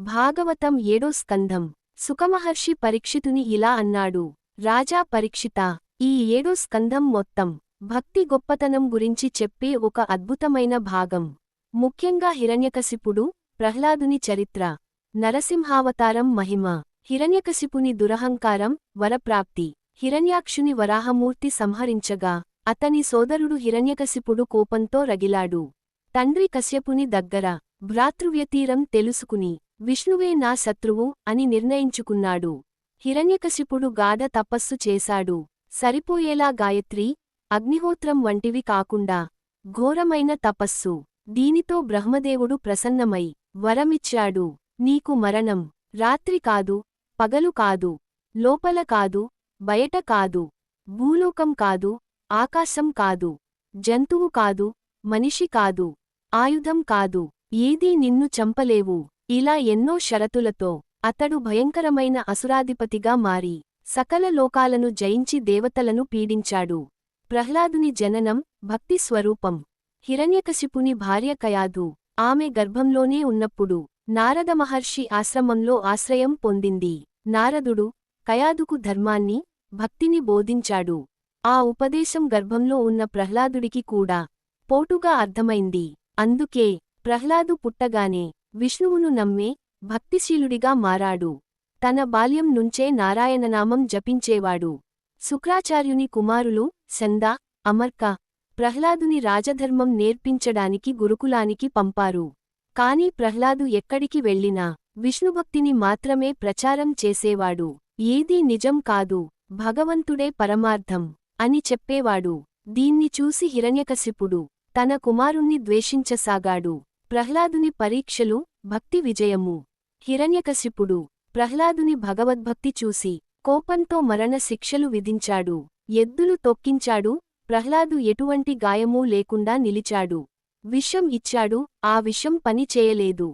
భాగవతం ఏడో స్కంధం. సుఖమహర్షి పరీక్షితుని ఇలా అన్నాడు. రాజా పరీక్షిత ఈ ఏడో స్కంధం మొత్తం భక్తి గొప్పతనం గురించి చెప్పే ఒక అద్భుతమైన భాగం. ముఖ్యంగా హిరణ్యకశిపుడు ప్రహ్లాదుని చరిత్ర. నరసింహావతారం మహిమ. హిరణ్యకశిపుని దురహంకారం వరప్రాప్తి. హిరణ్యాక్షుని వరాహమూర్తి సంహరించగా అతని సోదరుడు హిరణ్యకశిపుడు కోపంతో రగిలాడు. తండ్రి కశ్యపుని దగ్గర భ్రాతృవ్యతీరం తెలుసుకుని విష్ణువే నా శత్రువు అని నిర్ణయించుకున్నాడు. హిరణ్యకశిపుడు గాఢ తపస్సు చేశాడు. సరిపోయేలా గాయత్రి అగ్నిహోత్రం వంటివి కాకుండా ఘోరమైన తపస్సు. దీనితో బ్రహ్మదేవుడు ప్రసన్నమై వరమిచ్చాడు. నీకు మరణం రాత్రి కాదు పగలు కాదు లోపల కాదు బయట కాదు భూలోకం కాదు ఆకాశం కాదు జంతువు కాదు మనిషి కాదు ఆయుధం కాదు ఏదీ నిన్ను చంపలేవు. ఇలా ఎన్నో షరతులతో అతడు భయంకరమైన అసురాధిపతిగా మారి సకల లోకాలను జయించి దేవతలను పీడించాడు. ప్రహ్లాదుని జననం భక్తి స్వరూపం. హిరణ్యకశిపుని భార్య కయాదు. ఆమె గర్భంలోనే ఉన్నప్పుడు నారద మహర్షి ఆశ్రమంలో ఆశ్రయం పొందింది. నారదుడు కయాదుకు ధర్మాన్ని భక్తిని బోధించాడు. ఆ ఉపదేశం గర్భంలో ఉన్న ప్రహ్లాదుడికి కూడా పోటుగా అర్థమైంది. అందుకే ప్రహ్లాదు పుట్టగానే విష్ణువును నమ్మే భక్తిశీలుడిగా మారాడు. తన బాల్యం నుంచే నారాయణనామం జపించేవాడు. శుక్రాచార్యుని కుమారులు సంద అమర్క ప్రహ్లాదుని రాజధర్మం నేర్పించడానికి గురుకులానికి పంపారు. కాని ప్రహ్లాదు ఎక్కడికి వెళ్ళినా విష్ణుభక్తిని మాత్రమే ప్రచారం చేసేవాడు. ఏదీ నిజం కాదు భగవంతుడే పరమార్థం అని చెప్పేవాడు. దీన్ని చూసి హిరణ్యకశిపుడు తన కుమారుణ్ణి ద్వేషించసాగాడు. ప్రహ్లాదుని పరీక్షలు భక్తి విజయము. హిరణ్యకశిపుడు ప్రహ్లాదుని భగవద్భక్తి చూసి కోపంతో మరణ శిక్షలు విధించాడు. ఎద్దులు తొక్కించాడు ప్రహ్లాదు ఎటువంటి గాయమూ లేకుండా నిలిచాడు. విషం ఇచ్చాడు ఆ విషం పని చేయలేదు.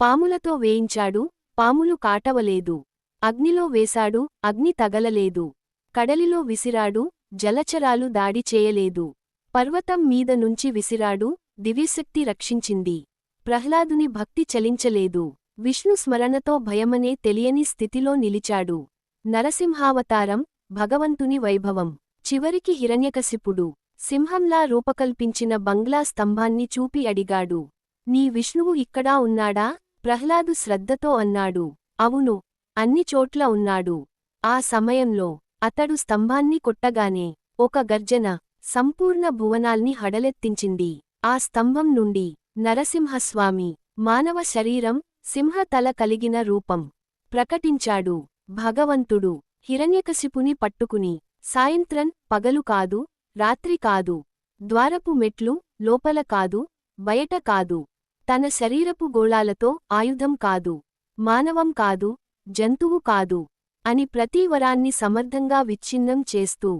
పాములతో వేయించాడు పాములు కాటవలేదు. అగ్నిలో వేశాడు అగ్ని తగలలేదు. కడలిలో విసిరాడు జలచరాలు దాడి చేయలేదు. పర్వతం మీద నుంచి విసిరాడు దివ్యశక్తి రక్షించింది. ప్రహ్లాదుని భక్తి చలించలేదు. విష్ణు స్మరణతో భయమనే తెలియని స్థితిలో నిలిచాడు. నరసింహావతారం భగవంతుని వైభవం. చివరికి హిరణ్యకశిపుడు సింహంలా రూపకల్పించిన బంగ్లా స్తంభాన్ని చూపి అడిగాడు. నీ విష్ణువు ఇక్కడా ఉన్నాడా? ప్రహ్లాదు శ్రద్ధతో అన్నాడు. అవును అన్ని చోట్ల ఉన్నాడు. ఆ సమయంలో అతడు స్తంభాన్ని కొట్టగానే ఒక గర్జన సంపూర్ణ భువనాల్ని హడలెత్తించింది. ఆ స్తంభం నుండి నరసింహస్వామి. మానవ శరీరం సింహతల కలిగిన రూపం. ప్రకటించాడు. భగవంతుడు. హిరణ్యకశిపుని పట్టుకుని సాయంత్రం పగలు కాదు రాత్రి కాదు. ద్వారపు మెట్లు లోపల కాదు బయట కాదు. తన శరీరపు గోళాలతో ఆయుధం కాదు. మానవం కాదు జంతువు కాదు అని ప్రతి వరాన్ని సమర్థంగా విచ్ఛిన్నం చేస్తూ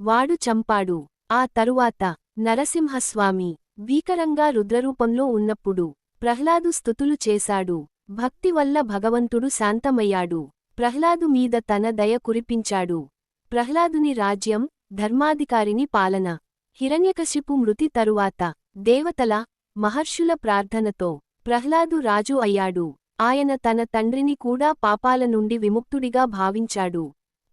వాడు చంపాడు. ఆ తరువాత నరసింహస్వామి భీకరంగా రుద్రరూపంలో ఉన్నప్పుడు ప్రహ్లాదు స్థుతులు చేశాడు. భక్తి వల్ల భగవంతుడు శాంతమయ్యాడు. ప్రహ్లాదు మీద తన దయ కురిపించాడు. ప్రహ్లాదుని రాజ్యం ధర్మాధికారిని పాలన. హిరణ్యకశిపు మృతి తరువాత దేవతల మహర్షుల ప్రార్థనతో ప్రహ్లాదు రాజు అయ్యాడు. ఆయన తన తండ్రిని కూడా పాపాల నుండి విముక్తుడిగా భావించాడు.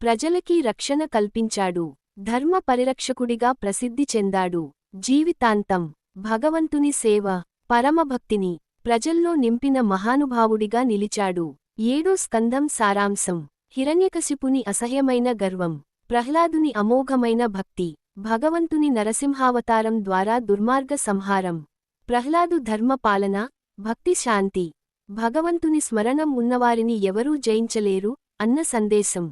ప్రజలకీ రక్షణ కల్పించాడు. ధర్మ పరిరక్షకుడిగా ప్రసిద్ధి చెందాడు. జీవితాంతం భగవంతుని సేవ పరమభక్తిని ప్రజల్లో నింపిన మహానుభావుడిగా నిలిచాడు. ఏడో స్కందం సారాంశం. హిరణ్యకశిపుని అసహ్యమైన గర్వం ప్రహ్లాదుని అమోఘమైన భక్తి భగవంతుని నరసింహావతారం ద్వారా దుర్మార్గ సంహారం. ప్రహ్లాదు ధర్మపాలన భక్తి శాంతి. భగవంతుని స్మరణం ఉన్నవారిని ఎవరూ జయించలేరు అన్న సందేశం.